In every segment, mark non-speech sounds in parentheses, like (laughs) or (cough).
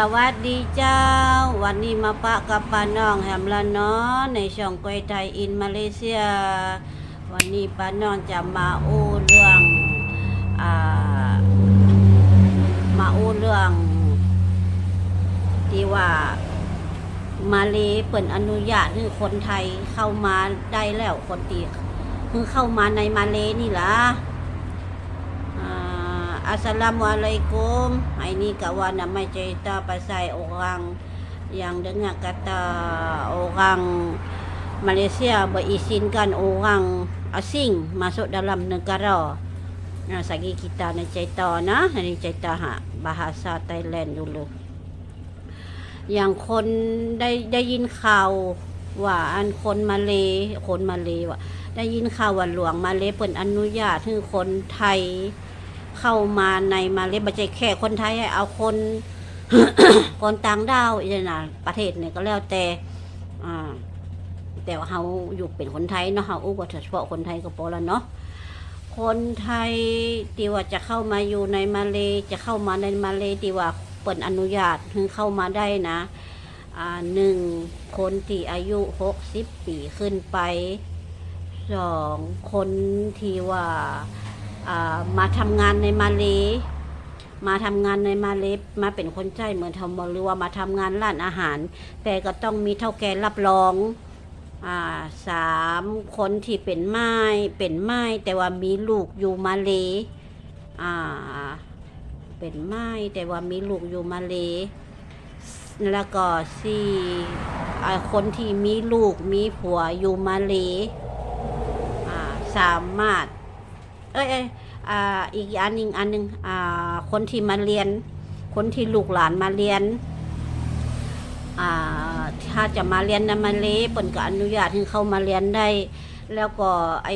สวัสดีเจ้า วันนี้มาปะกับป้าน้องแฮมละเนาะในช่องกวยไทยอินมาเลเซีย วันนี้ป้าน้องจะมาอู้เรื่องอ่ามาอู้เรื่อง ที่ว่ามาเลเปิดอนุญาตให้คนไทยเข้ามาได้แล้วคนตีคือเข้ามาในมาเลนี่ล่ะ Assalamualaikum. Ini kawan nama cerita pasal orang yang dengar kata orang Malaysia berizinkan orang asing masuk dalam negara. Nah, sagi kita nak cerita nah, ni cerita ha bahasa Thailand dulu. อย่างคนได้ได้ยินข่าวว่าอันคนมาเลคนมาเลว่าได้ยินข่าวว่าหลวงมาเลเปิดอนุญาตให้คนไทย เข้ามาในมาเลไม่ใช่แค่คนไทยให้เอาคน คนต่างด้าวอีกนะประเทศเนี่ยก็แล้วแต่อ่าแต่ว่าเขาอยู่เป็นคนไทยเนาะเขาอู้ว่าเฉพาะคนไทยก็พอแล้วเนาะคนไทยที่ว่าจะเข้ามาอยู่ในมาเลจะเข้ามาในมาเลที่ว่าเปิดอนุญาตให้เข้ามาได้นะหนึ่งคนที่อายุหกสิบปีขึ้นไปสองคนที่ว่า มาทำงานในมาเลมาทำงานในมาเลมาเป็นคนใช้เหมือนทำหรือว่ามาทำงานร้านอาหาร แต่ก็ต้องมีเท่าแก่รับรองอาสามคนที่เป็นไม้เป็นไม้แต่ว่ามีลูกอยู่มาเลอ่าเป็นไม้แต่ว่ามีลูกอยู่มาเลแล้วก็สี่คนที่มีลูกมีผัวอยู่มาเลสามารถ เอ้ยอ่าอีกอันหนึ่งอันหนึ่งอ่าคนที่มาเรียน คนที่ลูกหลานมาเรียนอ่าถ้าจะมาเรียนในมาเลเปิ่นก็อนุญาตให้เข้ามาเรียนได้ แล้วก็ไอ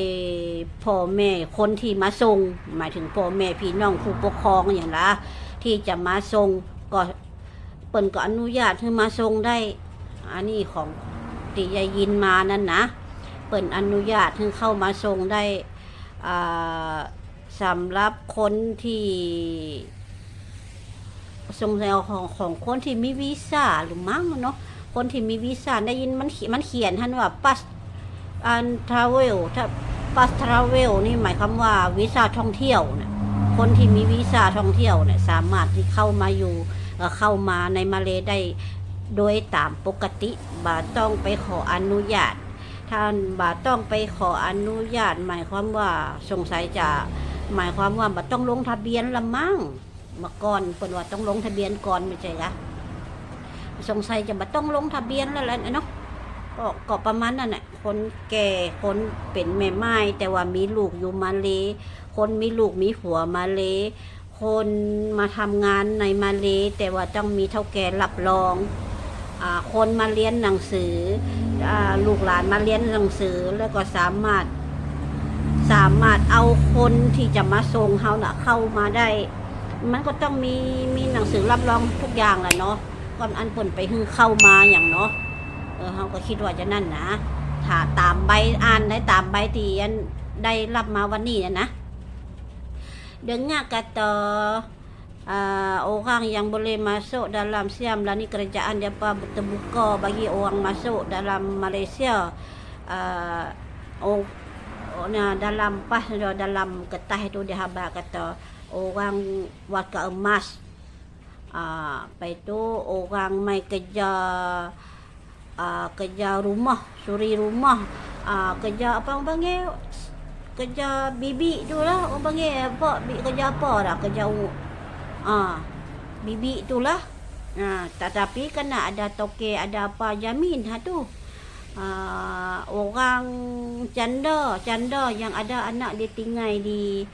พ่อแม่คนที่มาส่ง หมายถึงพ่อแม่พี่น้องผู้ปกครองอย่างละที่จะมาส่งก็เปิ่นก็อนุญาตให้มาส่งได้ อันนี้ของติยายินมานั่นนะ เปิ่นอนุญาตให้เข้ามาส่งได้ สำหรับคนที่ทรงแนวของของคนที่มีวีซ่าหรือมั้งเนาะคนที่มีวีซ่าได้ยินมันมันเขียนท่านว่า pass อันทราเวลถ้า pass travel นี่หมายความว่าวีซ่าท่องเที่ยวนะคนที่มีวีซ่าท่องเที่ยวเนี่ยสามารถที่เข้ามาอยู่เข้ามาในมาเลได้โดยตามปกติบ่าต้องไปขออนุญาต ท่านบาต้องไปขออนุญาต หมายความว่าสงสัยจะหมายความว่าบาต้องลงทะเบียนละมั้งมื่อก่อนเปินว่าต้องลงทะเบียนก่อนไม่ใช่ละสงสัยจะบาต้องลงทะเบียนแล้วแหละเนาะก็ก็ประมาณนั้นแหละคนแก่คนเป็นแม่ไม้แต่ว่ามีลูกอยู่มาเลคนมีลูกมีผัวมาเลคนมาทำงานในมาเลแต่ว่าต้องมีเท่าแก่รับรอง คนมาเรียนหนังสืออลูกหลานมาเรียนหนังสือแล้วก็สามารถสามารถเอาคนที่จะมาส่งเขาน่ะเข้ามาได้ มันก็ต้องมีมีหนังสือรับรองทุกอย่างแหละเนาะก่อนอันผลไปฮึ่งเข้ามาอย่างเนาะเออเขาก็คิดว่าจะนั่นนะถ้าตามใบอ่านได้ตามใบที่อันได้รับมาวันนี้นะนะ Dengar kata uh, orang yang boleh masuk dalam Siam dan ni kerajaan dia apa terbuka bagi orang masuk dalam Malaysia. Uh, oh, nah, dalam pas dalam ketah itu dia habar kata orang warga emas. Uh, apa itu orang mai kerja uh, kerja rumah, suri rumah, uh, kerja apa orang panggil kerja bibi tu lah orang panggil apa kerja apa dah kerja ah bibi tu lah ah tetapi kena ada toke ada apa jamin ha tu. Ah, orang janda janda yang ada anak dia tinggal di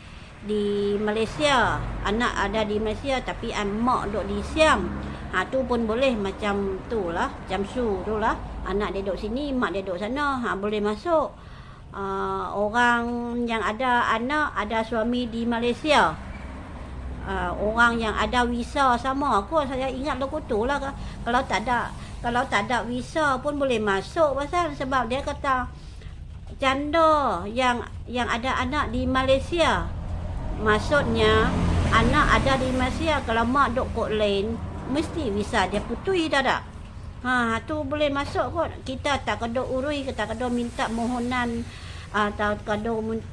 di Malaysia. Anak ada di Malaysia tapi mak duduk di Siam. Ha tu pun boleh macam tu lah macam su tu lah. Anak dia duduk sini mak dia duduk sana ha boleh masuk. Uh, orang yang ada anak ada suami di Malaysia uh, orang yang ada visa sama aku saya ingat lagu tu lah kalau tak ada kalau tak ada visa pun boleh masuk pasal sebab dia kata janda yang yang ada anak di Malaysia maksudnya anak ada di Malaysia kalau mak duk kot lain mesti visa dia putui dah dah. Ha, tu boleh masuk kot. Kita tak kado urui, tak kado minta mohonan, ah, tak kado mun-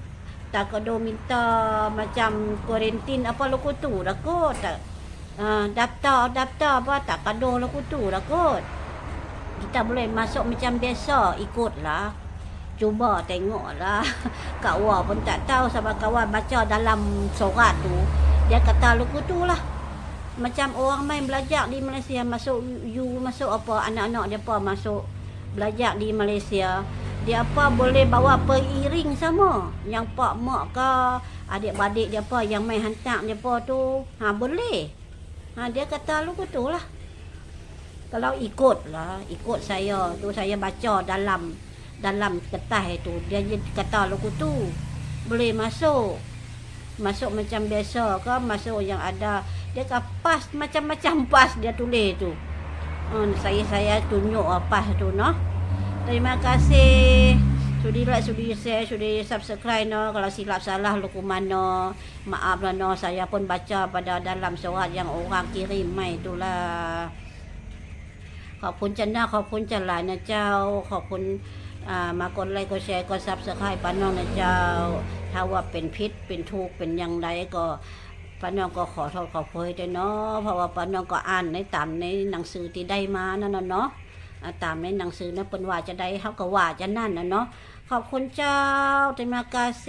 tak kado minta macam kuarantin apa laku tu dah kot. Tak, ah, daftar, daftar apa tak kado laku tu dah kot. Kita boleh masuk macam biasa, ikutlah. Cuba tengoklah. (laughs) Kak Wah pun tak tahu sama kawan baca dalam surat tu. Dia kata laku tu lah. Macam orang main belajar di Malaysia masuk you masuk apa anak-anak dia masuk belajar di Malaysia dia apa boleh bawa periring sama yang pak mak ke adik-beradik dia apa yang main hantar dia apa tu ha boleh. Ha dia kata lu tu lah. Kalau ikut lah ikut saya tu saya baca dalam dalam kertas itu. Dia kata lu tu boleh masuk. Masuk macam biasa ke masuk yang ada. Dia kata pas macam-macam pas dia tulis tu. Hmm, saya saya tunjuk ah, pas tu no terima kasih sudi like sudi share sudi subscribe no kalau silap salah lu mana maaf lah no saya pun baca pada dalam surat yang orang kirim mai itulah ขอบคุณจันนาขอบคุณจันหลายนะเจ้า ขอบคุณมากดไลค์กดแชร์กดซับสไครต์ป้าน้องนะเจ้า ถ้าว่าเป็นพิษเป็นทุกข์เป็นอย่างไรก็ป้าน้องก็ขอโทษขอโพยด้วยเนาะเพราะว่าป้าน้องก็อ่านในตามในหนังสือที่ได้มานั่นน่ะเนาะ ตามในหนังสือนะเปนว่าจะได้เขาก็ว่าจะนั่นนะเนาะขอบคุณเจ้าเตมากาเซ